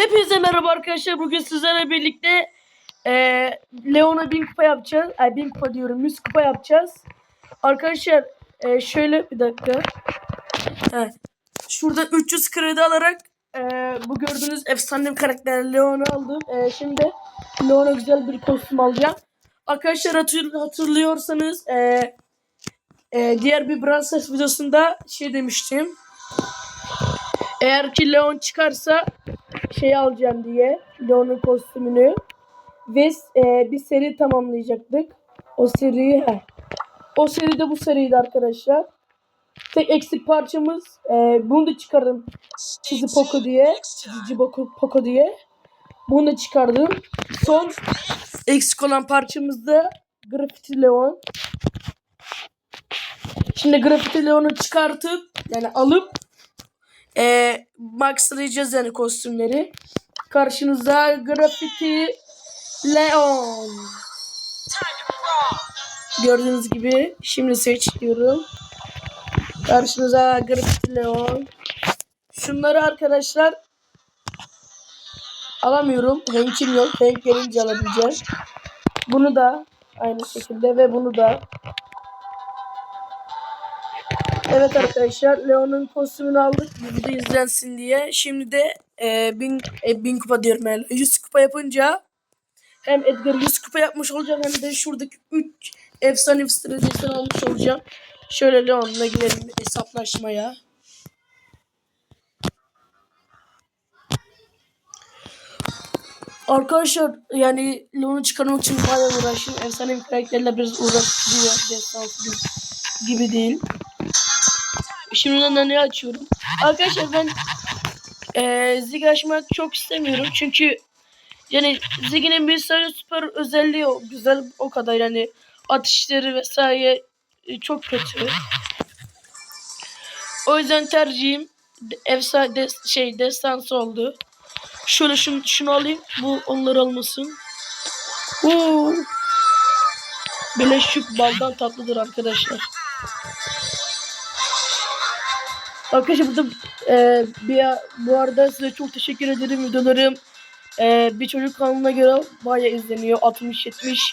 Hepinize merhaba arkadaşlar. Bugün sizlerle birlikte e, Leon'a 1000 kupa yapacağız. Ay 1000 kupa diyorum. 100 kupa yapacağız. Arkadaşlar e, şöyle bir dakika. Evet. Şurada 300 kredi alarak e, bu gördüğünüz efsane bir karakter Leon'u aldım. E, şimdi Leon'a güzel bir kostüm alacağım. Arkadaşlar hatır, hatırlıyorsanız e, e, diğer bir Brawl videosunda şey demiştim. Eğer ki Leon çıkarsa şey alacağım diye Leon'un kostümünü ve e, bir seri tamamlayacaktık. O seriyi he. O seri de bu seriydi arkadaşlar. Tek eksik parçamız e, bunu da çıkardım. Çizi Poco diye. Cici Poco, Poco diye. Bunu da çıkardım. Son eksik olan parçamız da Graffiti Leon. Şimdi Graffiti Leon'u çıkartıp yani alıp e, maxlayacağız yani kostümleri. Karşınızda Graffiti Leon. Gördüğünüz gibi şimdi seç diyorum. Karşınıza Graffiti Leon. Şunları arkadaşlar alamıyorum. Hank'im yok. Hank gelince alabileceğim. Bunu da aynı şekilde ve bunu da Evet arkadaşlar Leon'un kostümünü aldık. Video izlensin diye. Şimdi de e, bin, e, bin kupa diyorum yani. 100 kupa yapınca hem Edgar 100 kupa yapmış olacağım hem de şuradaki 3 efsane stratejiden almış olacağım. Şöyle Leon'la girelim hesaplaşmaya. Arkadaşlar yani Leon'u çıkarmak için bayağı uğraştım. Efsane bir karakterle biraz uğraştırıyor. Destansı gibi değil. Şimdiden de açıyorum? Arkadaşlar ben eee Zig açmak çok istemiyorum. Çünkü yani Zig'in bir sürü süper özelliği o. Güzel o kadar yani atışları vesaire e, çok kötü. O yüzden tercihim efsane des, şey destansı oldu. Şöyle şunu, şunu alayım. Bu onlar olmasın. Oo. Beleşük baldan tatlıdır arkadaşlar. Arkadaşlar burada e, bir, bu arada size çok teşekkür ederim. Videolarım e, bir çocuk kanalına göre bayağı izleniyor. 60-70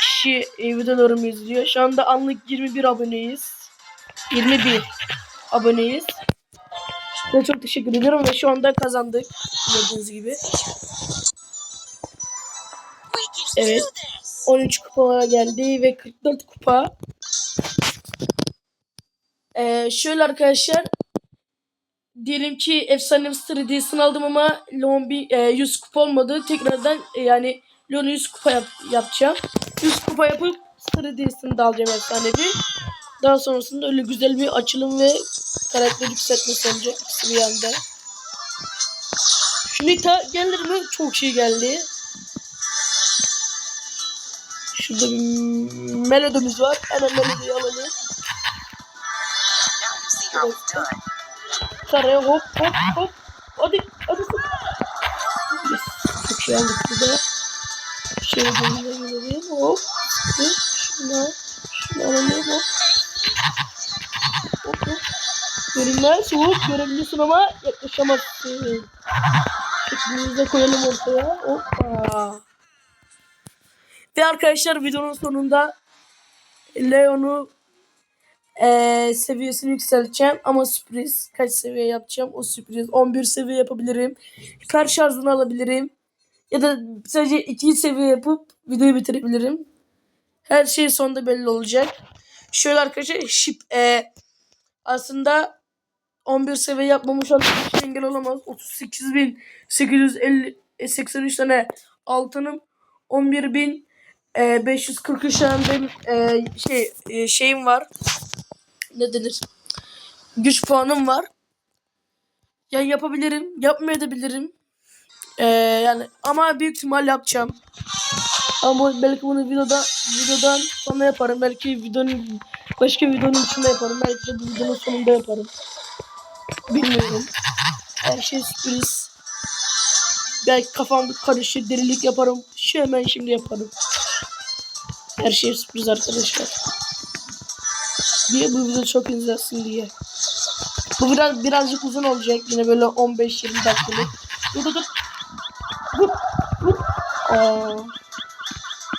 kişi e, videolarımı izliyor. Şu anda anlık 21 aboneyiz. 21 aboneyiz. Size çok teşekkür ederim ve şu anda kazandık. Gördüğünüz gibi. Evet. 13 kupa geldi ve 44 kupa. Ee, şöyle arkadaşlar diyelim ki efsane stratejisini aldım ama Leon bir e, 100 kupa olmadı. Tekrardan e, yani Leon'u 100 kupa yap, yapacağım. 100 kupa yapıp stratejisini de alacağım efsanevi. Daha sonrasında öyle güzel bir açılım ve karakter yükseltmesi olacak ikisi bir anda. Nita gelir mi? Çok şey geldi. Şurada bir melodimiz var. Hemen melodiyi alalım. Saraya hop hop hop. Hadi hadi. Yes. Çok şey aldık burada. Şöyle gelelim hop. Hop. Şunu şunu alalım hop. Hop hop. Görünmez hop görebiliyorsun ama yaklaşamazsın. Şeklimizi de koyalım ortaya. Hoppa. Ve arkadaşlar videonun sonunda Leon'u ee, seviyesini yükselteceğim ama sürpriz. Kaç seviye yapacağım? O sürpriz. 11 seviye yapabilirim. Hiper şarjını alabilirim. Ya da sadece 2 seviye yapıp videoyu bitirebilirim. Her şey sonunda belli olacak. Şöyle arkadaşlar şip e, aslında 11 seviye yapmamış olan engel olamaz. 38.850 e, 83 tane altınım 11.000 e, 543 tane benim e, şey e, şeyim var ne denir? Güç puanım var. Yani yapabilirim, yapmayabilirim. Ee, yani ama büyük ihtimal yapacağım. Ama belki bunu videoda videodan sonra yaparım. Belki videonun başka videonun içinde yaparım. Belki de bu videonun sonunda yaparım. Bilmiyorum. Her şey sürpriz. Belki kafam karışır, delilik yaparım. Şu hemen şimdi yaparım. Her şey sürpriz arkadaşlar diye bu video çok izlensin diye. Bu biraz birazcık uzun olacak yine böyle 15-20 dakikalık. Dur dur dur. Aa.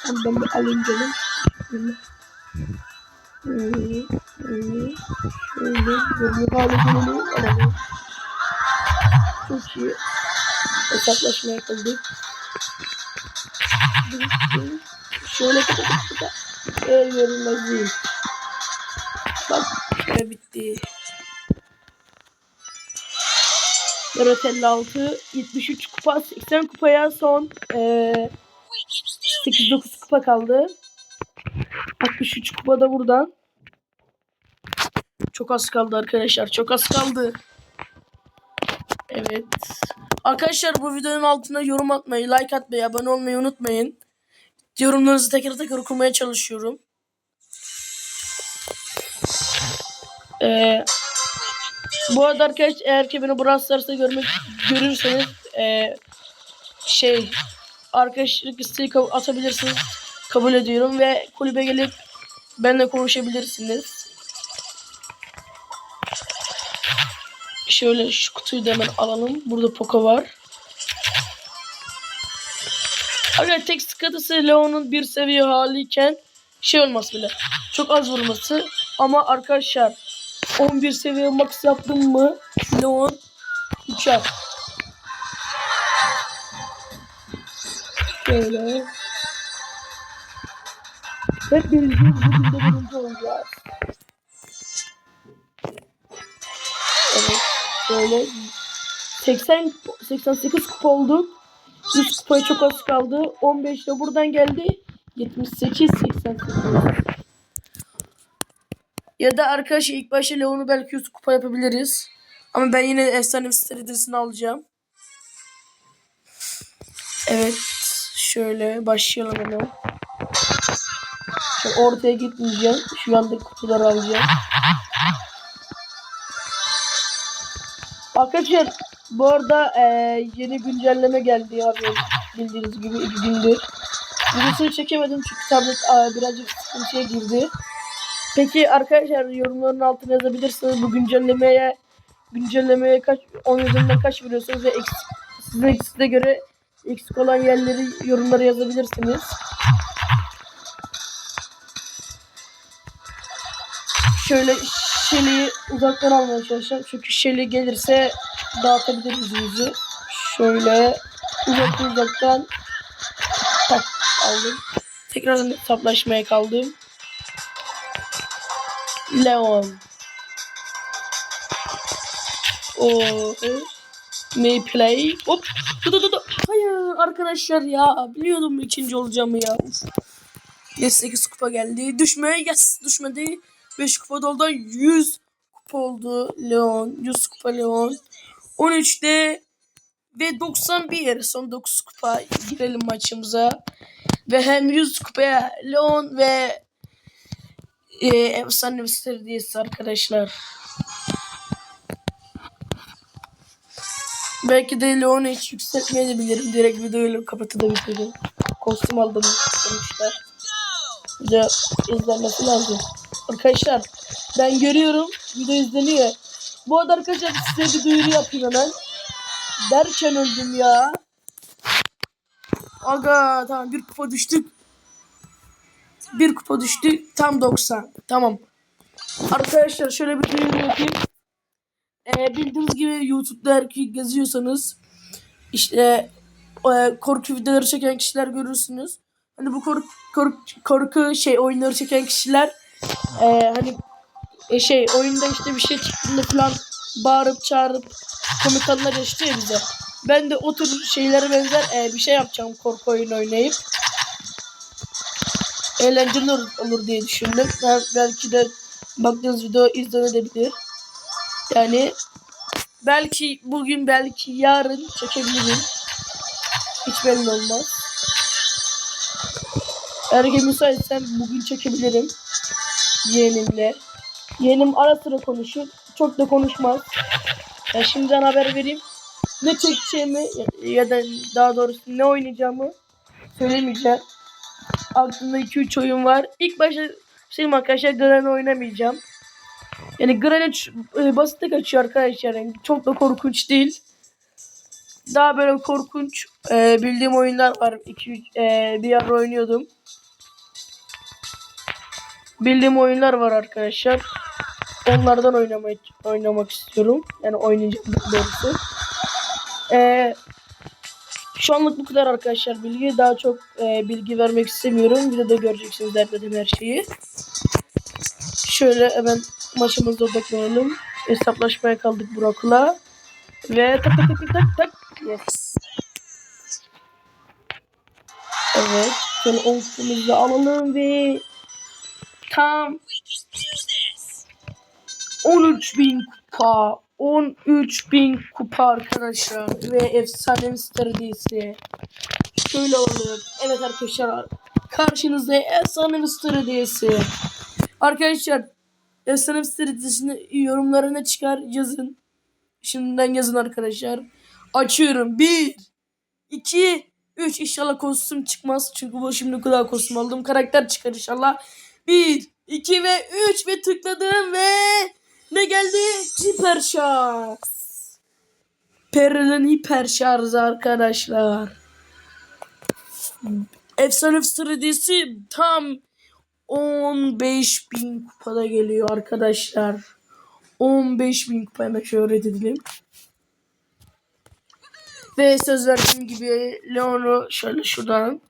Tamam, Ben bir alayım canım. Şöyle. Böyle alalım. Çok iyi. Hesaplaşma yapıldı. Şöyle kıta kıta kıta. El verilmez değil. Berat 56 73 kupa 80 kupaya son eee 8-9 kupa kaldı. 63 kupa da buradan. Çok az kaldı arkadaşlar. Çok az kaldı. Evet. Arkadaşlar bu videonun altına yorum atmayı, like atmayı, abone olmayı unutmayın. Yorumlarınızı tekrar tekrar okumaya çalışıyorum. Ee, bu arada arkadaşlar eğer ki beni Brawl Stars'ta görmek görürseniz ee, şey arkadaşlık isteği atabilirsiniz. Kabul ediyorum ve kulübe gelip benimle konuşabilirsiniz. Şöyle şu kutuyu da hemen alalım. Burada Poco var. Arkadaşlar tek sıkıntısı Leon'un bir seviye haliyken şey olması bile. Çok az vurması. Ama arkadaşlar 11 seviye max yaptım mı Leon uçar. Şöyle. Hep bildiğim bugün de birinci olacağız. Evet. Şöyle 80 88 kupa olduk. 100 kupaya çok az kaldı. 15 de buradan geldi. 78 88. Ya da arkadaşlar ilk başta Leon'u belki 100 kupa yapabiliriz. Ama ben yine efsane seridesini alacağım. Evet. Şöyle başlayalım hemen. Şöyle ortaya gitmeyeceğim. Şu yandaki kutuları alacağım. Arkadaşlar bu arada e, yeni güncelleme geldi abi bildiğiniz gibi iki gündür. Videosunu çekemedim çünkü tablet e, birazcık sıkıntıya girdi. Peki arkadaşlar yorumların altına yazabilirsiniz bu güncellemeye güncellemeye kaç 10 üzerinden kaç veriyorsunuz ve eksik, sizin size göre eksik olan yerleri yorumlara yazabilirsiniz. Şöyle Shelly'i uzaktan almaya çalışacağım. Çünkü Shelly gelirse dağıtabilir yüzümüzü. Şöyle uzaktan uzaktan tak aldım. Tekrar hesaplaşmaya kaldım. Leon. O May play. Hop. Dur dur dur. Hayır arkadaşlar ya. Biliyordum ikinci olacağımı ya. Yes 8 kupa geldi. Düşme. Yes düşmedi. 5 kupa doldu. 100 kupa oldu Leon. 100 kupa Leon. 13'te ve 91 son 9 kupa girelim maçımıza. Ve hem 100 kupaya Leon ve e, efsane bir arkadaşlar. Belki de Leon'u hiç yükseltmeyebilirim. Direkt videoyu kapatabilirim. Kostüm aldım sonuçta. Bir de izlenmesi lazım. Arkadaşlar ben görüyorum video izleniyor. Bu arada arkadaşlar size bir duyuru yapayım hemen. Derken öldüm ya. Aga tamam bir kupa düştük. Bir kupa düştü. Tam 90. Tamam. Arkadaşlar şöyle bir duyuru yapayım. Ee, bildiğiniz gibi YouTube'da eğer ki geziyorsanız işte e, korku videoları çeken kişiler görürsünüz. Hani bu korku, korku, korku şey oyunları çeken kişiler e, hani e, şey oyunda işte bir şey çıktığında falan bağırıp çağırıp komik anlar yaşıyor bize. Ben de o tür şeylere benzer e, bir şey yapacağım korku oyunu oynayıp. Eğlenceli olur, olur diye düşündüm. Ben, belki de baktığınız video izlenebilir. Yani belki bugün belki yarın çekebilirim. Hiç belli olmaz. Eğer ki müsaitsem bugün çekebilirim. Yeğenimle. Yeğenim ara sıra konuşur. Çok da konuşmaz. Ya şimdiden haber vereyim. Ne çekeceğimi ya da daha doğrusu ne oynayacağımı söylemeyeceğim. Aklımda 2-3 oyun var. İlk başta şey arkadaşlar Granny oynamayacağım. Yani Granny e, basit kaçıyor arkadaşlar. Yani çok da korkunç değil. daha böyle korkunç e, bildiğim oyunlar var. 2 e, bir ara oynuyordum. Bildiğim oyunlar var arkadaşlar. Onlardan oynamak oynamak istiyorum. Yani oynayacağım doğrusu. E, şu anlık bu kadar arkadaşlar bilgi. Daha çok e, bilgi vermek istemiyorum. Videoda göreceksiniz derledim her şeyi. Şöyle hemen maçımızda odaklanalım. Hesaplaşmaya kaldık Burak'la. Ve tak tak tak tak tak. Yes. Evet. Şöyle 10 kupamızı alalım ve tam 13.000 kupa. 13.000 kupa arkadaşlar. Ve efsane stratejisi. Şöyle alalım. Evet arkadaşlar. Karşınızda efsane stratejisi. Arkadaşlar efsane stratejisini yorumlarına çıkar yazın. Şimdiden yazın arkadaşlar. Açıyorum. 1 2 3 İnşallah kostüm çıkmaz. Çünkü bu şimdi kadar kostüm aldım. Karakter çıkar inşallah. 1 2 ve 3 ve tıkladım ve ne geldi? Hiper şarj. Peril'in hiper şarjı arkadaşlar. Efsane stratejisi tam 15.000 kupada geliyor arkadaşlar. 15.000 kupa hemen şöyle edelim. Ve söz verdiğim gibi Leon'u şöyle şuradan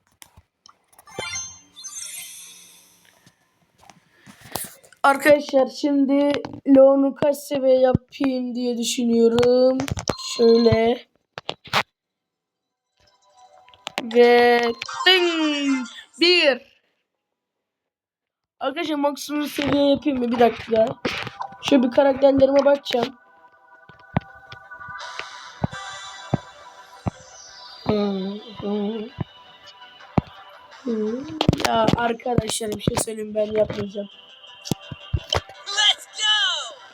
Arkadaşlar şimdi Leon'u kaç seviye yapayım diye düşünüyorum. Şöyle. Ve ding! Bir. Arkadaşlar maksimum seviye yapayım mı? Bir dakika. Şöyle bir karakterlerime bakacağım. Ya arkadaşlar bir şey söyleyeyim ben yapmayacağım.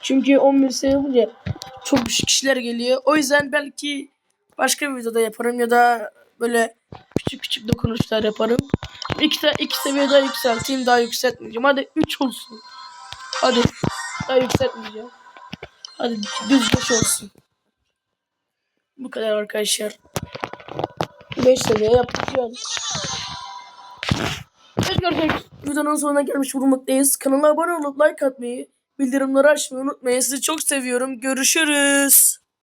Çünkü 11 seviye olunca çok kişiler geliyor. O yüzden belki başka bir videoda yaparım ya da böyle küçük küçük dokunuşlar yaparım. İki, iki seviye daha yükselteyim daha yükseltmeyeceğim. Hadi 3 olsun. Hadi daha yükseltmeyeceğim. Hadi düz 5 olsun. Bu kadar arkadaşlar. 5 seviye yapacağım. Evet arkadaşlar videonun sonuna gelmiş bulunmaktayız. Kanala abone olup like atmayı, bildirimleri açmayı unutmayın. Sizi çok seviyorum. Görüşürüz.